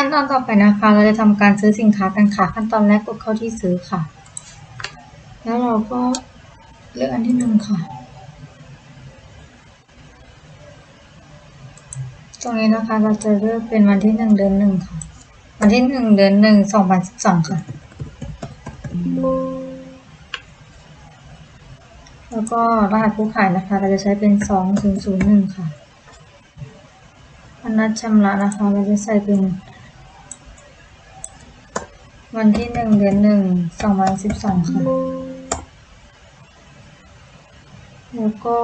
ขั้นตอนต่อไปนะคะ เราจะทำการซื้อสินค้ากันค่ะ ขั้นตอนแรกกดเข้าที่ซื้อค่ะ แล้วเราก็เลือกอันที่หนึ่งค่ะ ตรงนี้นะคะเราจะเลือกเป็นวันที่หนึ่งเดือนหนึ่งค่ะ วันที่หนึ่งเดือนหนึ่งสองพันสิบสองค่ะ แล้วก็รหัสผู้ขายนะคะ เราจะใช้เป็นสองศูนย์ศูนย์หนึ่งค่ะวันนัดชำระนะคะ เราจะใส่เป็น วันที่หนึ่งเดือนหนึ่งสองพันสิบสองค่ะ แล้วก็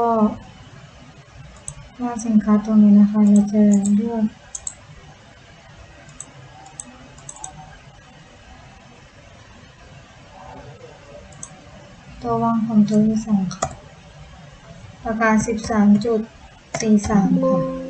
ว่าสินค้าตรงนี้นะคะ เราจะเลือกตัววางของตัวที่สองค่ะราคาสิบสามจุดสี่สามค่ะ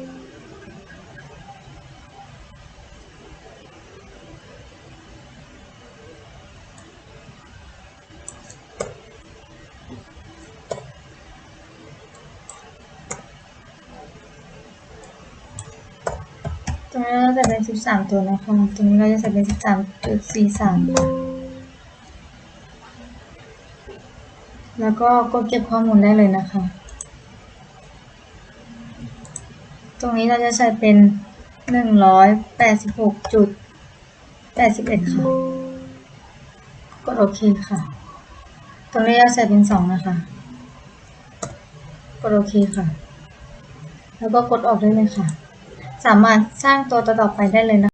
ตรงนี้เราจะเป็นสิบสามตัวนะคะ ตรงนี้เราจะใส่เป็นสิบสามจุดสี่สามค่ะแล้วก็กดเก็บข้อมูลได้เลยนะคะ ตรงนี้เราจะใส่เป็นหนึ่งร้อยแปดสิบหกจุดแปดสิบเอ็ดค่ะ กดโอเคค่ะ ตรงนี้เราใส่เป็นสองนะคะ กดโอเคค่ะ แล้วก็กดออกได้เลยค่ะ สามารถสร้างตัวต่อไปได้เลยนะคะ